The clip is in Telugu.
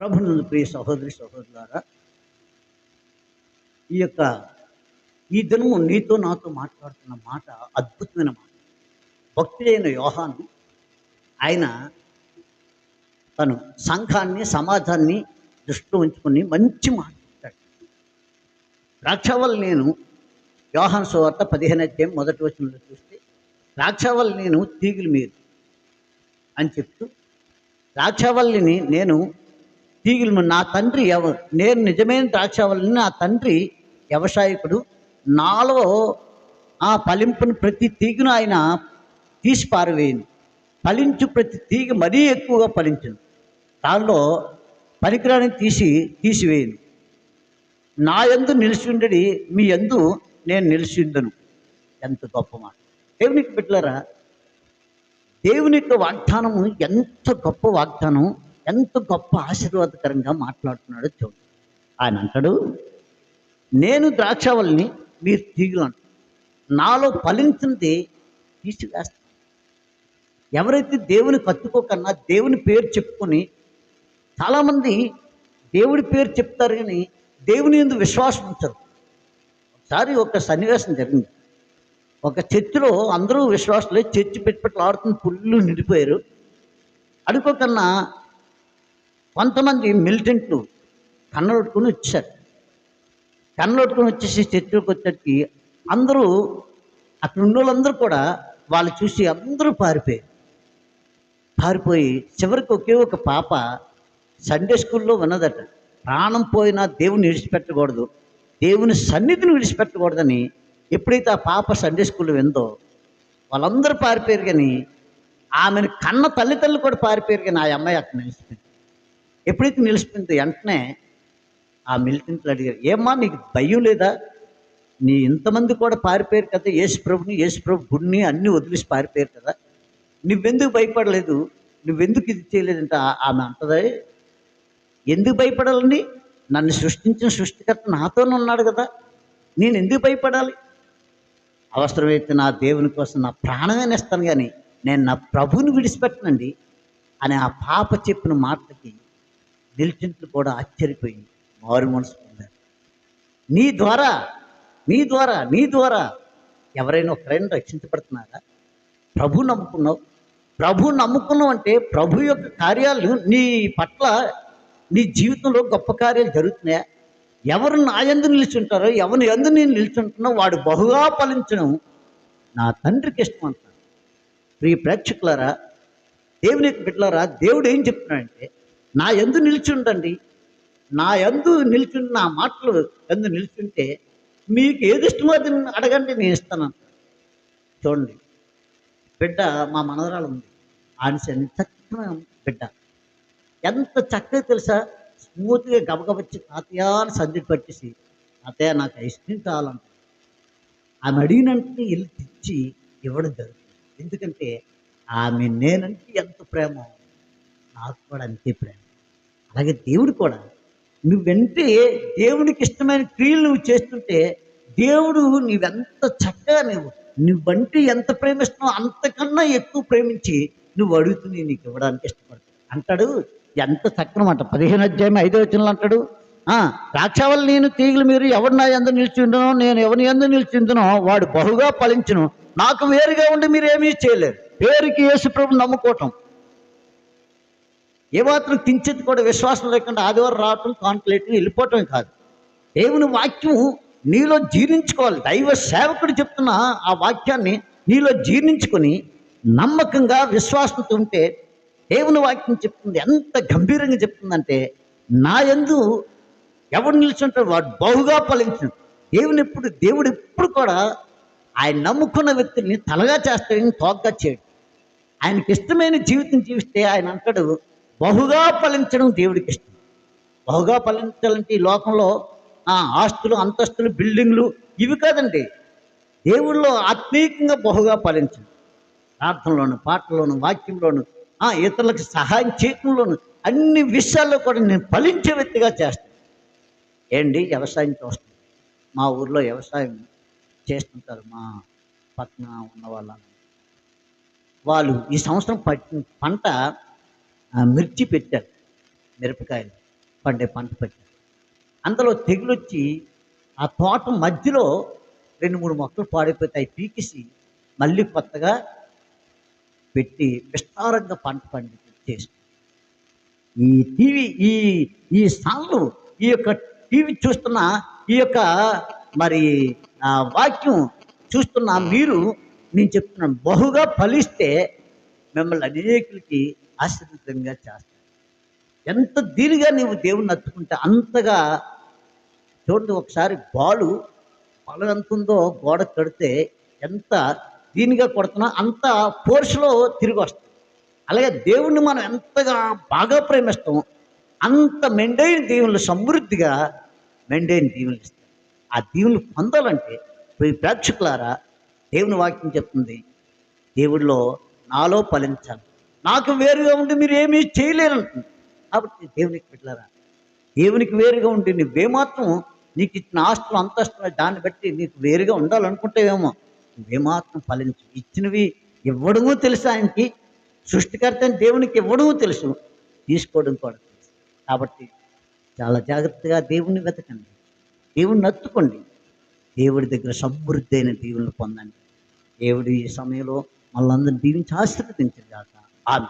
ప్రభునందు ప్రియ సహోదరి సహోదరులారా ఈ యొక్క ఈ దినము నీతో నాతో మాట్లాడుతున్న మాట అద్భుతమైన మాట. భక్తుడైన యోహాను ఆయన తను సంఘాన్ని సమాజాన్ని దృష్టిలో ఉంచుకొని మంచి మాట చెప్తాడు. ద్రాక్షవల్ నేను యోహాన్ సువార్త పదిహేను అధ్యాయం మొదటి వచనంలో చూస్తే ద్రాక్షవల్ నేను తీగులు మీరు అని చెప్తూ ద్రాక్షవల్లిని నేను తీగులు నా తండ్రి ఎవ నేను నిజమైన ద్రాక్షవల్లిని నా తండ్రి వ్యవసాయకుడు నాలో ఆ ఫలింపును ప్రతి తీగును ఆయన తీసి పారవేయను. ఫలించు ప్రతి తీగ మరీ ఎక్కువగా ఫలించను. దానిలో పనికిరాని తీసి తీసివేయను. నా యందు నిలిచి ఉండడి మీ యందు నేను నిలిచి ఉందను ఎంత గొప్ప మాట. దేవునికి బిడ్డలారా దేవుని యొక్క వాగ్దానము ఎంత గొప్ప వాగ్దానం ఎంత గొప్ప ఆశీర్వాదకరంగా మాట్లాడుతున్నాడో చూడండి ఆయన అంటాడు నేను ద్రాక్షవల్ని మీరు తీగులు అంటారు నాలో ఫలించింది తీసివేస్తాను. ఎవరైతే దేవుని కత్తుకోకన్నా దేవుని పేరు చెప్పుకొని చాలామంది దేవుడి పేరు చెప్తారు కానీ దేవుని ఎందు విశ్వాసం ఉంచరు. ఒకసారి ఒక సన్నివేశం జరిగింది. ఒక చర్చిలో అందరూ విశ్వాసులే చర్చి పెట్టుబట్లు ఆడుతున్న పుల్లు నిండిపోయారు. అడుకోకన్నా కొంతమంది మిలిటెంట్లు కన్నడొట్టుకుని వచ్చారు. కన్నడొట్టుకుని వచ్చేసి చర్చలకు వచ్చేటికి అందరూ అక్కడ ఉన్న వాళ్ళందరూ కూడా వాళ్ళు చూసి అందరూ పారిపోయారు. పారిపోయి చివరికి ఒకే ఒక పాప సండే స్కూల్లో ఉన్నదట. ప్రాణం పోయినా దేవుని విడిచిపెట్టకూడదు. దేవుని సన్నిధిని విడిచిపెట్టకూడదని ఎప్పుడైతే ఆ పాప సండే స్కూల్లో విందో వాళ్ళందరూ పారిపోయారు కానీ ఆమెను కన్న తల్లిదండ్రులు కూడా పారిపోయారు కానీ ఆ అమ్మాయి అక్కడ నిలిచిపోయింది. ఎప్పుడైతే నిలిచిపోయింది వెంటనే ఆ మిలిటెంట్లు అడిగారు ఏమ్మా నీకు భయం లేదా? నీ ఇంతమంది కూడా పారిపోయారు కదా యేసు ప్రభుని యేసు ప్రభు గుడిని అన్నీ వదిలేసి పారిపోయారు కదా. నువ్వెందుకు భయపడలేదు? నువ్వెందుకు ఇది చేయలేదంటే? ఆమె అంటదే ఎందుకు భయపడాలండి నన్ను సృష్టించిన సృష్టికర్త నాతోనే ఉన్నాడు కదా. నేను ఎందుకు భయపడాలి? అవసరమైతే నా దేవుని కోసం నా ప్రాణమే ఇస్తాను కానీ నేను నా ప్రభువుని విడిచిపెట్టనండి అని ఆ పాప చెప్పిన మాటలకి దిల్చింట్లు కూడా ఆశ్చర్యపోయింది. మారు మనసు పొందారు. నీ ద్వారా నీ ద్వారా నీ ద్వారా ఎవరైనా ఒకరైనా రక్షించబడుతున్నారా? ప్రభు నమ్ముకున్నావు. ప్రభు నమ్ముకున్నావు అంటే ప్రభు యొక్క కార్యాలు నీ పట్ల నీ జీవితంలో గొప్ప కార్యాలు జరుగుతున్నాయా? ఎవరు నా ఎందు నిలుచుంటారో ఎవరిని ఎందు నేను నిల్చుంటున్నా వాడు బహుగా ఫలించడం నా తండ్రికి ఇష్టం అంటాను ప్రియ ప్రేక్షకులారా దేవుని యొక్క బిడ్డలారా దేవుడు ఏం చెప్తున్నాడంటే నా ఎందు నిల్చుండండి. నా ఎందు నిల్చుండి నా మాటలు ఎందు నిల్చుంటే మీకు ఏది ఇష్టమో అది అడగండి నేను ఇస్తాను చూడండి బిడ్డ మా మనదరాలు ఉంది. ఆన్సర్ చక్కన బిడ్డ. ఎంత చక్కగా తెలుసా? స్మూత్గా గబగబచ్చి తాతయ్య అని సంధి పట్టేసి తాతయ్య నాకు ఐస్ క్రీమ్ కావాలంట. ఆమె అడిగినంటే వెళ్ళి తెచ్చి ఇవ్వడం జరుగుతుంది. ఎందుకంటే ఆమె నేనంటే ఎంత ప్రేమ. నాకు కూడా అంతే ప్రేమ. అలాగే దేవుడు కూడా నువ్వెంటే దేవునికి ఇష్టమైన క్రియలు నువ్వు చేస్తుంటే దేవుడు నీవెంత చక్కగా నువ్వు నువ్వంటే ఎంత ప్రేమిస్తున్నావు అంతకన్నా ఎక్కువ ప్రేమించి నువ్వు అడుగుతుంది నీకు ఇవ్వడానికి ఇష్టపడతాడు అంటాడు ఎంత చక్కన మాట. పదిహేను అధ్యాయం ఐదో వచనంలో అంటాడు "ఆ, నేను తీగలు మీరు ఎవరు నా ఎందు నిలిచిందునో నేను ఎవరిని ఎందు నిలిచిందనో వాడు బహుగా ఫలించును. నాకు వేరుగా ఉండి మీరు ఏమీ చేయలేరు. పేరుకి యేసు ప్రభు నమ్ముకోవటం. ఏ మాత్రం కించిత్ కూడా విశ్వాసం లేకుండా ఆదివారం రావటం కాన్పులేట్ వెళ్ళిపోవటం కాదు. దేవుని వాక్యం నీలో జీర్ణించుకోవాలి. దైవ సేవకుడు చెప్తున్న ఆ వాక్యాన్ని నీలో జీర్ణించుకొని నమ్మకంగా విశ్వాసంతో ఉంటే దేవుని వాక్యం చెప్తుంది. ఎంత గంభీరంగా చెప్తుందంటే నా యందు ఎవడు నిల్చుంటాడు వాడు బహుగా ఫలించడు దేవుని ఎప్పుడు దేవుడు ఎప్పుడు కూడా ఆయన నమ్ముకున్న వ్యక్తిని తలగా చేస్తాడని తోగ్గా చేయడు. ఆయనకి ఇష్టమైన జీవితం జీవిస్తే ఆయన అంటాడు బహుగా ఫలించడం దేవుడికి ఇష్టం. బహుగా ఫలించాలంటే ఈ లోకంలో ఆస్తులు అంతస్తులు బిల్డింగ్లు ఇవి కాదండి. దేవుళ్ళు ఆత్మీయంగా బహుగా ఫలించడం. ప్రార్థనలోను పాటలోను వాక్యంలోను ఇతరులకు సహాయం చేయటంలోను అన్ని విషయాల్లో కూడా నేను ఫలించే వ్యక్తిగా చేస్తాను. ఏంటి? వ్యవసాయం చూస్తాను. మా ఊర్లో వ్యవసాయం చేస్తుంటారు మా పక్కన ఉన్న వాళ్ళ వాళ్ళు ఈ సంవత్సరం పంట మిర్చి పెట్టారు. మిరపకాయలు పండే పంట పెట్టారు. అందులో తెగులొచ్చి ఆ తోట మధ్యలో రెండు మూడు మొక్కలు పాడైపోతాయి. పీకిసి మళ్ళీ కొత్తగా పెట్టి విస్తారంగా పంట పండి చేసి ఈ టీవీ ఈ ఈ సాంగ్లు ఈ యొక్క టీవీ చూస్తున్న ఈ యొక్క మరి వాక్యం చూస్తున్న మీరు నేను చెప్తున్నాను బహుగా ఫలిస్తే మిమ్మల్ని అనేకులకి ఆశీర్వదంగా చేస్తాడు. ఎంత దీనిగా నీవు దేవుణ్ణి నచ్చుకుంటే అంతగా చూడండి ఒకసారి బాలు బలం ఎంత ఉందో గోడ కడితే ఎంత దీనిగా కొడుతున్నా అంత ఫోర్స్లో తిరిగి వస్తుంది అలాగే దేవుణ్ణి మనం ఎంతగా బాగా ప్రేమిస్తాం అంత మెండైన దీవులు సమృద్ధిగా మెండైన దీవులు ఇస్తాం ఆ దీవులు పొందాలంటే ఈ ప్రేక్షకులారా దేవుని వాక్యం చెప్తుంది దేవుడిలో నాలో ఫలించాలి. నాకు వేరుగా ఉండి మీరు ఏమీ చేయలేరంటుంది కాబట్టి దేవునికి పెట్టారా దేవునికి వేరుగా ఉండి నువ్వేమాత్రం నీకు ఇచ్చిన ఆస్తులు అంతస్తులు దాన్ని బట్టి నీకు వేరుగా ఉండాలనుకుంటేవేమో. నువ్వేమాత్రం ఫలించు. ఇచ్చినవి ఇవ్వడము తెలుసు ఆయనకి సృష్టికర్త అని దేవునికి ఇవ్వడము తెలుసు. తీసుకోవడం కూడా తెలుసు. కాబట్టి చాలా జాగ్రత్తగా దేవుణ్ణి వెతకండి. దేవుణ్ణి నత్తుకోండి. దేవుడి దగ్గర సమృద్ధి అయిన దేవుళ్ళు పొందండి. దేవుడు ఈ సమయంలో మళ్ళందరినీ దీవించి ఆశీర్వదించారు కాక ఆమె